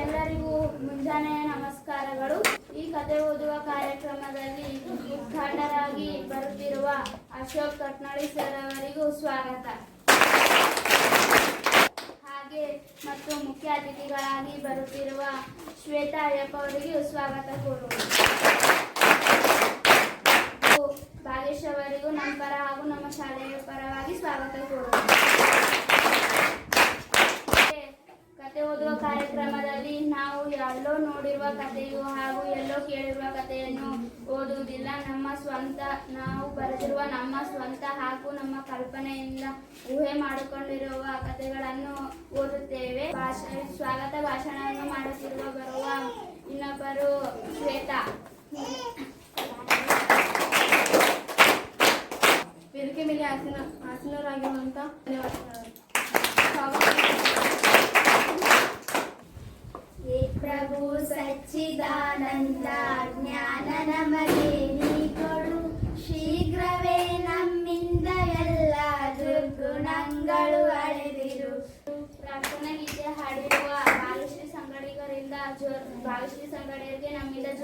ಎಲ್ಲರಿಗೂ ಮುಂಜಾನೆಯ ನಮಸ್ಕಾರಗಳು. ಈ ಕತೆ ಓದುವ ಕಾರ್ಯಕ್ರಮದಲ್ಲಿ ಉದ್ಘಾಟರಾಗಿ ಬರುತ್ತಿರುವ ಅಶೋಕ್ ಕಟ್ನಾಳಿ ಸರ್ ಅವರಿಗೂ ಸ್ವಾಗತ. ಹಾಗೆ ಮತ್ತು ಮುಖ್ಯ ಅತಿಥಿಗಳಾಗಿ ಬರುತ್ತಿರುವ ಶ್ವೇತಾ ಅಯ್ಯಪ್ಪ ಅವರಿಗೂ ಸ್ವಾಗತ ಹಾಗೂ ಭಾಗೇಶ್ ಅವರಿಗೂ ನಮ್ಮ ಪರ ಹಾಗೂ ನಮ್ಮ ಶಾಲೆಯ ಪರವಾಗಿ ಸ್ವಾಗತ ಕೋರುವುದು. ಕತೆ ಓದುವ ಕಾರ್ಯಕ್ರಮದಲ್ಲಿ ನಾವು ಎಲ್ಲೋ ನೋಡಿರುವ ಕಥೆಯು ಹಾಗೂ ಎಲ್ಲೋ ಕೇಳಿರುವ ಕಥೆಯನ್ನು ಓದುವುದಿಲ್ಲ. ನಮ್ಮ ಸ್ವಂತ, ನಾವು ಬರೆದಿರುವ ನಮ್ಮ ಸ್ವಂತ ಹಾಗೂ ನಮ್ಮ ಕಲ್ಪನೆಯಿಂದ ಊಹೆ ಮಾಡಿಕೊಂಡಿರುವ ಕಥೆಗಳನ್ನು ಓದುತ್ತೇವೆ. ಭಾಷಣ ಸ್ವಾಗತ ಭಾಷಣವನ್ನು ಮಾಡುತ್ತಿರುವ ಬರುವ ಇನ್ನೊಬ್ಬರು ಶ್ವೇತಾ. ವೇದಿಕೆ ಮೇಲೆ ಆಸನ ಧನ್ಯವಾದಗಳು.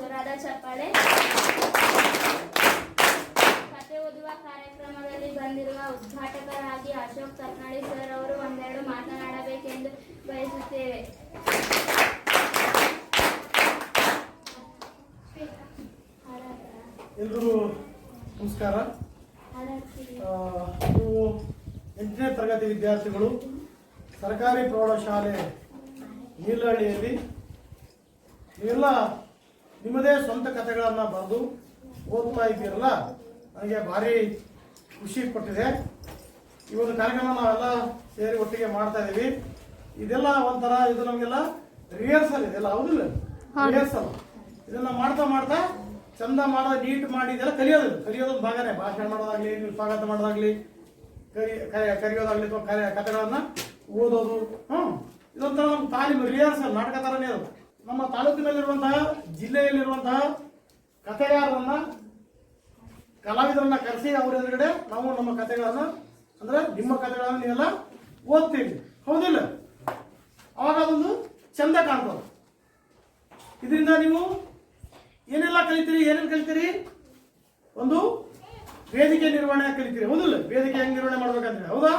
ಜೋರಾದ ಚಪ್ಪಾಳೆ. ಕತೆ ಓದುವ ಕಾರ್ಯಕ್ರಮದಲ್ಲಿ ಬಂದಿರುವ ಉದ್ಘಾಟಕರಾಗಿ ಅಶೋಕ್ ಕರ್ನಾಡಿ ಸರ್ ಅವರು ಒಂದೆರಡು ಮಾತನಾಡಬೇಕೆಂದು ಬಯಸುತ್ತೇವೆ. ಎಲ್ರಿಗೂ ನಮಸ್ಕಾರ. ನೀವು ಎಂಟನೇ ತರಗತಿ ವಿದ್ಯಾರ್ಥಿಗಳು ಸರ್ಕಾರಿ ಪ್ರೌಢಶಾಲೆ ನೀಲಹಳ್ಳಿಯಲ್ಲಿ ನೀವೆಲ್ಲ ನಿಮ್ಮದೇ ಸ್ವಂತ ಕಥೆಗಳನ್ನು ಬರೆದು ಓದ್ತಾ ಇದ್ದೀರಲ್ಲ? ನನಗೆ ಭಾರಿ ಖುಷಿ ಕೊಟ್ಟಿದೆ. ಈ ಒಂದು ಕಾರ್ಯಕ್ರಮ ನಾವೆಲ್ಲ ಸೇರಿ ಒಟ್ಟಿಗೆ ಮಾಡ್ತಾ ಇದ್ದೀವಿ. ಇದೆಲ್ಲ ಒಂಥರ ಇದು ನಮಗೆಲ್ಲ ರಿಹರ್ಸಲ್ ಇದೆಲ್ಲ ಹೌದಿಲ್ಲ? ರಿಹರ್ಸಲ್ ಇದನ್ನ ಮಾಡ್ತಾ ಮಾಡ್ತಾ ಚಂದ ಮಾಡೋದು ನೀಟ್ ಮಾಡಿ ಇದೆಲ್ಲ ಕಲಿಯೋದು. ಕಲಿಯೋದು ಒಂದು ಭಾಗನೇ. ಭಾಷಣ ಮಾಡೋದಾಗ್ಲಿ ನೀವು ಸ್ವಾಗತ ಮಾಡೋದಾಗ್ಲಿ ಕರಿ ಕರಿ- ಕರೆಯೋದಾಗ್ಲಿ ಅಥವಾ ಕರೆ ಕಥೆಗಳನ್ನ ಓದೋದು. ಹ್ಮ್. ಇದೊಂಥರ ನಮ್ಮ ತಾಲೀಮು ರಿಹರ್ಸಲ್ ನಾಟಕ ಥರನೇ ಅದು. ನಮ್ಮ ತಾಲೂಕಿನಲ್ಲಿರುವಂತಹ ಜಿಲ್ಲೆಯಲ್ಲಿರುವಂತಹ ಕಥೆಗಾರರನ್ನ, ಕಲಾವಿದರನ್ನ ಕರೆಸಿ ಅವ್ರ ಎದುರುಗಡೆ ನಾವು ನಮ್ಮ ಕಥೆಗಳನ್ನ, ಅಂದ್ರೆ ನಿಮ್ಮ ಕಥೆಗಳನ್ನ ನೀವೆಲ್ಲ ಓದ್ತೀವಿ ಹೌದಿಲ್ಲ? ಅವಾಗ ಅದೊಂದು ಚಂದ ಕಾಣ್ತದೆ. ಇದರಿಂದ ನೀವು ಏನೆಲ್ಲ ಕಲಿತೀರಿ, ಏನೇನು ಕಲಿತೀರಿ? ಒಂದು ವೇದಿಕೆ ನಿರ್ವಹಣೆ ಕಲಿತೀರಿ. ಹೌದಿಲ್ಲ? ವೇದಿಕೆ ಹೆಂಗ್ ನಿರ್ವಹಣೆ ಮಾಡ್ಬೇಕಂದ್ರೆ, ಹೌದಾ?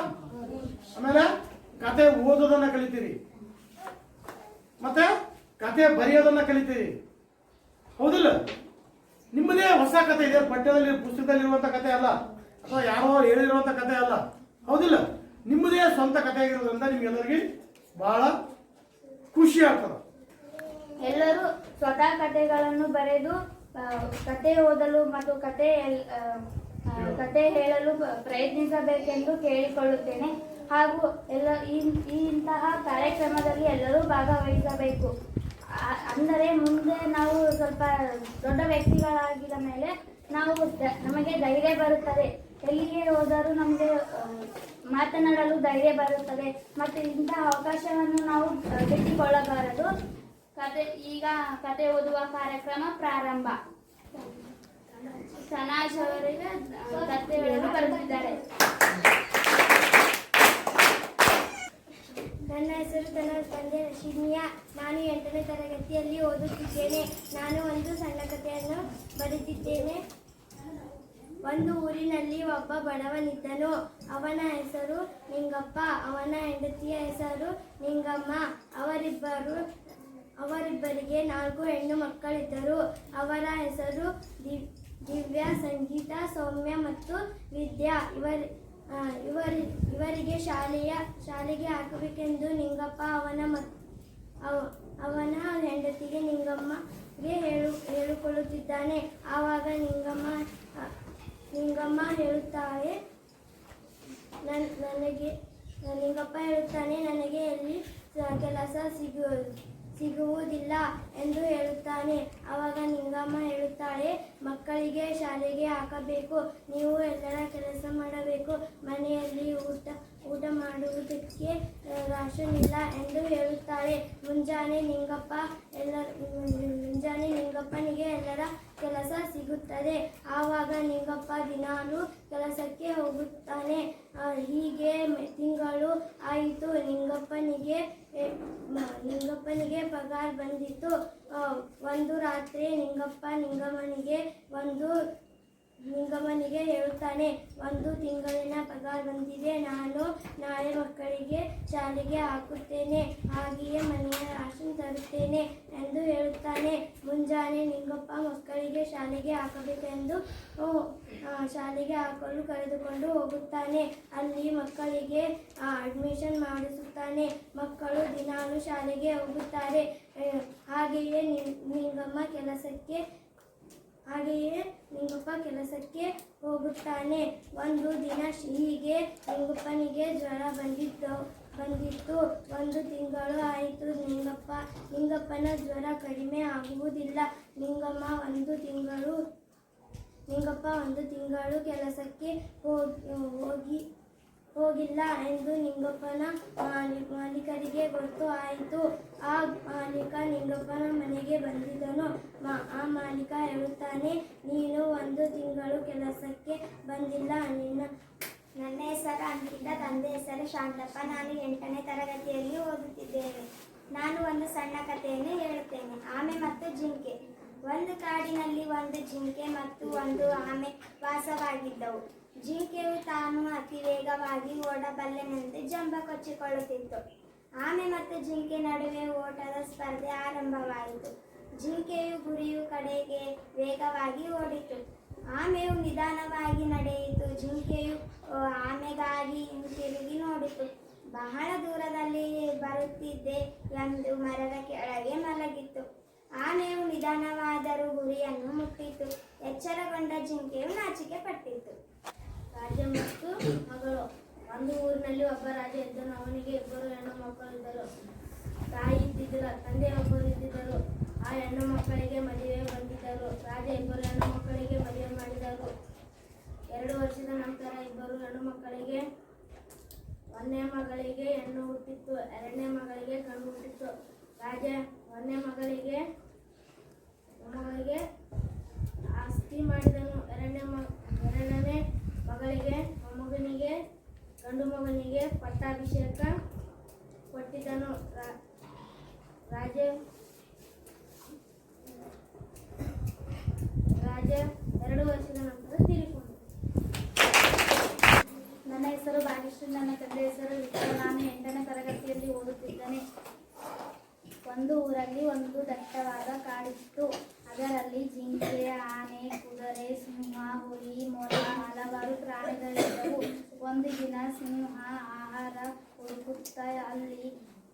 ಆಮೇಲೆ ಕತೆ ಓದೋದನ್ನ ಕಲಿತೀರಿ. ಮತ್ತೆ ಕತೆ ಬರೆಯೋದನ್ನ ಕಲಿತೀರಿ. ಹೌದಿಲ್ಲ? ನಿಮ್ಮದೇ ಹೊಸ ಕತೆ ಇದೆ. ಪಠ್ಯದಲ್ಲಿ, ಪುಸ್ತಕದಲ್ಲಿರುವಂತ ಕತೆ ಅಲ್ಲ. ಅಥವಾ ಯಾರೋ ಹೇಳಿರುವಂತ ಕತೆ ಅಲ್ಲ. ಹೌದಿಲ್ಲ? ನಿಮ್ಮದೇ ಸ್ವಂತ ಕತೆ ಆಗಿರೋದ್ರಿಂದ ನಿಮ್ಗೆಲ್ಲರಿಗೆ ಬಹಳ ಖುಷಿ ಆಗ್ತದೆ. ಎಲ್ಲರೂ ಸ್ವತಃ ಕತೆಗಳನ್ನು ಬರೆದು ಕತೆ ಓದಲು ಮತ್ತು ಕತೆ ಕತೆ ಹೇಳಲು ಪ್ರಯತ್ನಿಸಬೇಕೆಂದು ಕೇಳಿಕೊಳ್ಳುತ್ತೇನೆ. ಹಾಗೂ ಎಲ್ಲ ಈ- ಇಂತಹ ಕಾರ್ಯಕ್ರಮದಲ್ಲಿ ಎಲ್ಲರೂ ಭಾಗವಹಿಸಬೇಕು. ಅಂದರೆ ಮುಂದೆ ನಾವು ಸ್ವಲ್ಪ ದೊಡ್ಡ ವ್ಯಕ್ತಿಗಳಾಗಿದ ಮೇಲೆ ನಾವು ನಮಗೆ ಧೈರ್ಯ ಬರುತ್ತದೆ. ಎಲ್ಲಿಗೆ ಹೋದರೂ ನಮಗೆ ಮಾತನಾಡಲು ಧೈರ್ಯ ಬರುತ್ತದೆ. ಮತ್ತು ಇಂತಹ ಅವಕಾಶವನ್ನು ನಾವು ಆ, ಬಿಟ್ಟುಕೊಳ್ಳಬಾರದು. ಕತೆ ಈಗ ಕತೆ ಓದುವ ಕಾರ್ಯಕ್ರಮ ಪ್ರಾರಂಭ. ಸನಾಜ್ ಅವರಿಗೆ ಕಥೆಗಳನ್ನು ಬರೆದಿದ್ದಾರೆ. ನನ್ನ ಹೆಸರು ತನ್ನ ತಂದೆ ರಶಿನಿಯಾ ನಾನು ಎಂಟನೇ ತರಗತಿಯಲ್ಲಿ ಓದುತ್ತಿದ್ದೇನೆ. ನಾನು ಒಂದು ಸಣ್ಣ ಕಥೆಯನ್ನು ಬರೆದಿದ್ದೇನೆ. ಒಂದು ಊರಿನಲ್ಲಿ ಒಬ್ಬ ಬಡವನಿದ್ದನು. ಅವನ ಹೆಸರು ನಿಂಗಪ್ಪ, ಅವನ ಹೆಂಡತಿಯ ಹೆಸರು ನಿಂಗಮ್ಮ. ಅವರಿಬ್ಬರು, ಅವರಿಬ್ಬರಿಗೆ ನಾಲ್ಕು ಹೆಣ್ಣು ಮಕ್ಕಳಿದ್ದರು. ಅವರ ಹೆಸರು ದಿವ್, ದಿವ್ಯ, ಸಂಗೀತ, ಸೌಮ್ಯ ಮತ್ತು ವಿದ್ಯಾ. ಇವರ ಇವರಿ, ಇವರಿಗೆ ಶಾಲೆಯ, ಶಾಲೆಗೆ ಹಾಕಬೇಕೆಂದು ನಿಂಗಪ್ಪ ಅವನ ಮತ್ ಅವ- ಅವನ ಹೆಂಡತಿಗೆ ನಿಂಗಮ್ಮಗೆ ಹೇಳು, ಹೇಳಿಕೊಳ್ಳುತ್ತಿದ್ದಾನೆ. ಆವಾಗ ನಿಂಗಮ್ಮ ನಿಂಗಮ್ಮ ಹೇಳುತ್ತಾಳೆ, ನನ್- ನನಗೆ, ನಿಂಗಪ್ಪ ಹೇಳುತ್ತಾನೆ, ನನಗೆ ಎಲ್ಲಿ ಕೆಲಸ ಸಿಗು, ಸಿಗುವುದಿಲ್ಲ ಎಂದು ಹೇಳುತ್ತಾನೆ. ಆವಾಗ ನಿಂಗಮ್ಮ ಹೇಳುತ್ತಾಳೆ, ಮಕ್ಕಳಿಗೆ ಶಾಲೆಗೆ ಹಾಕಬೇಕು, ನೀವು ಎಲ್ಲರ ಕೆಲಸ ಊಟ ಮಾಡುವುದಕ್ಕೆ ಇಲ್ಲ ಎಂದು ಹೇಳುತ್ತಾರೆ. ಮುಂಜಾನೆ ನಿಂಗಪ್ಪ ಎಲ್ಲ ಮುಂಜಾನೆ ನಿಂಗಪ್ಪನಿಗೆ ಎಲ್ಲರ ಕೆಲಸ ಸಿಗುತ್ತದೆ. ಆವಾಗ ನಿಂಗಪ್ಪ ದಿನಾಲು ಕೆಲಸಕ್ಕೆ ಹೋಗುತ್ತಾನೆ. ಹೀಗೆ ತಿಂಗಳು ಆಯಿತು. ನಿಂಗಪ್ಪನಿಗೆ ನಿಂಗಪ್ಪನಿಗೆ ಪಗಾರ ಬಂದಿತ್ತು. ಒಂದು ರಾತ್ರಿ ನಿಂಗಪ್ಪ ನಿಂಗಮ್ಮನಿಗೆ ಒಂದು ನಿಂಗಮ್ಮನಿಗೆ ಹೇಳುತ್ತಾನೆ, ಒಂದು ತಿಂಗಳಿನ ಪಗಾರ ಬಂದಿದೆ, ನಾನು ನಾಳೆ ಮಕ್ಕಳಿಗೆ ಶಾಲೆಗೆ ಹಾಕುತ್ತೇನೆ, ಹಾಗೆಯೇ ಮನೆಯ ರಾಶನ್ ತರುತ್ತೇನೆ ಎಂದು ಹೇಳುತ್ತಾನೆ. ಮುಂಜಾನೆ ನಿಂಗಪ್ಪ ಮಕ್ಕಳಿಗೆ ಶಾಲೆಗೆ ಹಾಕಬೇಕೆಂದು ಶಾಲೆಗೆ ಹಾಕಲು ಕರೆದುಕೊಂಡು ಹೋಗುತ್ತಾನೆ. ಅಲ್ಲಿ ಮಕ್ಕಳಿಗೆ ಅಡ್ಮಿಷನ್ ಮಾಡಿಸುತ್ತಾನೆ. ಮಕ್ಕಳು ದಿನಾಲು ಶಾಲೆಗೆ ಹೋಗುತ್ತಾರೆ. ಹಾಗೆಯೇ ನಿಂಗಮ್ಮ ಕೆಲಸಕ್ಕೆ ಹಾಗೆಯೇ ನಿಂಗಪ್ಪ ಕೆಲಸಕ್ಕೆ ಹೋಗುತ್ತಾನೆ. ಒಂದು ದಿನ ಶ್ರೀಗೆ ನಿಂಗಪ್ಪನಿಗೆ ಜ್ವರ ಬಂದಿತ್ತು ಬಂದಿತ್ತು. ಒಂದು ತಿಂಗಳು ಆಯಿತು ನಿಂಗಪ್ಪ. ನಿಂಗಪ್ಪನ ಜ್ವರ ಕಡಿಮೆ ಆಗುವುದಿಲ್ಲ. ನಿಂಗಮ್ಮ ಒಂದು ತಿಂಗಳು, ನಿಂಗಪ್ಪ ಒಂದು ತಿಂಗಳು ಕೆಲಸಕ್ಕೆ ಹೋಗಿ ಹೋಗಿ ಹೋಗಿಲ್ಲ ಎಂದು ನಿಂಗಪ್ಪನ ಮಾಲಿ- ಮಾಲೀಕರಿಗೆ ಗೊತ್ತು ಆಯಿತು. ಆ ಮಾಲೀಕ ನಿಂಗಪ್ಪನ ಮನೆಗೆ ಬಂದಿದ್ದನು. ಆ ಮಾಲೀಕ ಹೇಳುತ್ತಾನೆ, ನೀನು ಒಂದು ತಿಂಗಳು ಕೆಲಸಕ್ಕೆ ಬಂದಿಲ್ಲ. ನಿನ್ನ ನನ್ನ ಹೆಸರು ಅಂಕಿತ ತಂದೆ ಹೆಸರು ಶಾಂತಪ್ಪ. ನಾನು ಎಂಟನೇ ತರಗತಿಯಲ್ಲಿ ಓದುತ್ತಿದ್ದೇನೆ. ನಾನು ಒಂದು ಸಣ್ಣ ಕಥೆಯನ್ನು ಹೇಳುತ್ತೇನೆ. ಆಮೆ ಮತ್ತು ಜಿಂಕೆ. ಒಂದು ಕಾಡಿನಲ್ಲಿ ಒಂದು ಜಿಂಕೆ ಮತ್ತು ಒಂದು ಆಮೆ ವಾಸವಾಗಿದ್ದವು. ಜಿಂಕೆಯು ತಾನು ಅತಿ ವೇಗವಾಗಿ ಓಡಬಲ್ಲೆನಂತೆ ಜಂಬ ಕೊಚ್ಚಿಕೊಳ್ಳುತ್ತಿತ್ತು. ಆಮೆ ಮತ್ತು ಜಿಂಕೆ ನಡುವೆ ಓಟದ ಸ್ಪರ್ಧೆ ಆರಂಭವಾಯಿತು. ಜಿಂಕೆಯು ಗುರಿಯು ಕಡೆಗೆ ವೇಗವಾಗಿ ಓಡಿತು. ಆಮೆಯು ನಿಧಾನವಾಗಿ ನಡೆಯಿತು. ಜಿಂಕೆಯು ಆಮೆಗಾಗಿ ಹಿಂತಿರುಗಿ ನೋಡಿತು. ಬಹಳ ದೂರದಲ್ಲಿ ಬರುತ್ತಿದ್ದೆ ಎಂದು ಮರದ ಕೆಳಗೆ ಮಲಗಿತ್ತು. ಆಮೆಯು ನಿಧಾನವಾದರೂ ಗುರಿಯನ್ನು ಮುಟ್ಟಿತು. ಎಚ್ಚರಗೊಂಡ ಜಿಂಕೆಯು ನಾಚಿಕೆ ಪಟ್ಟಿತು ರಾಜ ಮತ್ತು ಮಗಳು. ಒಂದು ಊರಿನಲ್ಲಿ ಒಬ್ಬ ರಾಜ ಇದ್ದನು. ಅವನಿಗೆ ಇಬ್ಬರು ಹೆಣ್ಣು ಮಕ್ಕಳು ಇದ್ದರು. ತಾಯಿ ಇದ್ದಿದ್ದರು ತಂದೆ ಒಬ್ಬರು ಇದ್ದಿದ್ದರು. ಆ ಹೆಣ್ಣು ಮಕ್ಕಳಿಗೆ ಮದುವೆ ಬಂದಿದ್ದರು. ರಾಜ ಇಬ್ಬರು ಹೆಣ್ಣು ಮಕ್ಕಳಿಗೆ ಮದುವೆ ಮಾಡಿದರು. ಎರಡು ವರ್ಷದ ನಂತರ ಇಬ್ಬರು ಹೆಣ್ಣು ಮಕ್ಕಳಿಗೆ ಒಂದನೇ ಮಗಳಿಗೆ ಹೆಣ್ಣು ಹುಟ್ಟಿತ್ತು. ಎರಡನೇ ಮಗಳಿಗೆ ಕಣ್ಣು ಹುಟ್ಟಿತ್ತು. ರಾಜ ಒಂದನೇ ಮಗಳಿಗೆ ಮಗಳಿಗೆ ಆಸ್ತಿ ಮಾಡಿದನು. ಮಗಳಿಗೆ ಮೊಮ್ಮಗನಿಗೆ ಗಂಡು ಮಗನಿಗೆ ಪಟ್ಟಾಭಿಷೇಕ ಕೊಟ್ಟಿದ್ದನು. ರಾಜ ರಾಜ ಎರಡು ವರ್ಷದ ನಂತರ ತೀರಿಕೊಂಡನು ನನ್ನ ಹೆಸರು ಭಾಗ್ಯಶ್ರೀ ನನ್ನ ತಂದೆ ಹೆಸರು ನಾನು ಎಂಟನೇ ತರಗತಿಯಲ್ಲಿ ಓದುತ್ತಿದ್ದೇನೆ. ಒಂದು ಊರಲ್ಲಿ ಒಂದು ದಟ್ಟವಾದ ಕಾಡಿತ್ತು. ಅದರಲ್ಲಿ ಜಿಂಕೆ, ಆನೆ, ಕುದುರೆ, ಸಿಂಹ, ಹುಲಿ ಮೊಲ ಹಲವಾರು ಪ್ರಾಣಿಗಳಿದ್ದವು. ಒಂದು ದಿನ ಸಿಂಹ ಆಹಾರ ಹುಡುಕುತ್ತಾ ಅಲ್ಲಿ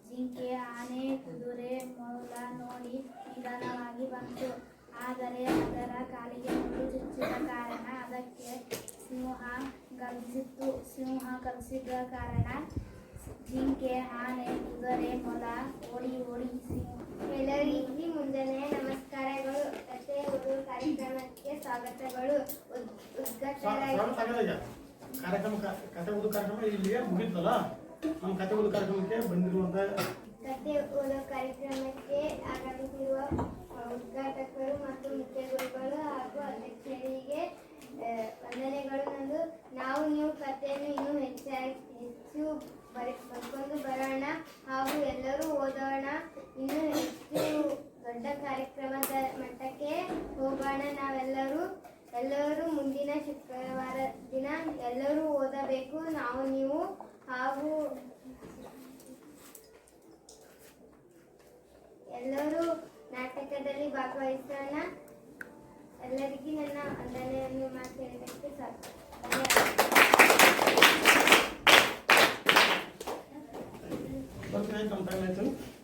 ಜಿಂಕೆ, ಆನೆ, ಕುದುರೆ, ಮೊಲ ನೋಡಿ ನಿಧಾನವಾಗಿ ಬಂತು. ಆದರೆ ಅದರ ಕಾಲಿಗೆ ಮುಳ್ಳು ಚುಚ್ಚಿದ ಕಾರಣ ಅದಕ್ಕೆ ಸಿಂಹ ಗರ್ಜಿಸಿತ್ತು ಸಿಂಹ ಕಲಿಸಿದ ಕಾರಣ ಜಿಂಕೆ, ಆನೆ, ಕುದುರೆ, ಮೊಲ ಓಡಿ ಓಡಿ ಸಿಂಹ ಎಲ್ಲರಿಗೂ ಮುಂಜಾನೆ ನಮಸ್ಕಾರಗಳು ಕಥೆ ಓದು ಕಾರ್ಯಕ್ರಮಕ್ಕೆ ಸ್ವಾಗತಗಳು. ಉದ್- ಉದ್ಘಾಟನೆಯಾಗಿ ಸ್ವಾಗತ ಆಗಲ್ಲ ಈಗ. ಕಾರ್ಯಕ್ರಮ ಕಥೆ ಓದು ಕಾರ್ಯಕ್ರಮ ಇಲ್ಲಿಗೆ ಮುಗಿತಲ್ಲ? ನಮ್ಮ ಕಥೆ ಓದು ಕಾರ್ಯಕ್ರಮಕ್ಕೆ ಬಂದಿರುವಂತ ಕಥೆ ಓದೋ ಕಾರ್ಯಕ್ರಮಕ್ಕೆ ಆಗಮಿಸಿರುವ ಉದ್ಘಾಟಕರು ಮತ್ತು ಮುಖ್ಯ ಗುರುಗಳು ಹಾಗೂ ಅಧ್ಯಕ್ಷರಿಗೆ ವಂದನೆಗಳು. ನಂದು ನಾವು ನೀವು ಕಥೆಯನ್ನು ಇನ್ನೂ ಹೆಚ್ಚಾಗಿ ಹೆಚ್ಚು ಬರೆ ಬರ್ಕೊಂಡು ಬರೋಣ ಹಾಗೂ ಎಲ್ಲರೂ ಓದೋಣ ಇನ್ನೂ ಹೆಚ್ಚು ದೊಡ್ಡ ಕಾರ್ಯಕ್ರಮದ ಮಟ್ಟಕ್ಕೆ ಹೋಗೋಣ ನಾವೆಲ್ಲರೂ ಎಲ್ಲರೂ ಮುಂದಿನ ಶುಕ್ರವಾರ ದಿನ ಎಲ್ಲರೂ ಓದಬೇಕು ನಾವು ನೀವು ಹಾಗೂ ಎಲ್ಲರೂ ನಾಟಕದಲ್ಲಿ ಭಾಗವಹಿಸೋಣ. ಎಲ್ಲರಿಗೂ ನನ್ನ ವಂದನೆಯನ್ನು ಮಾತು ಹೇಳಬೇಕು ಸಾಕು. ಧನ್ಯವಾದ.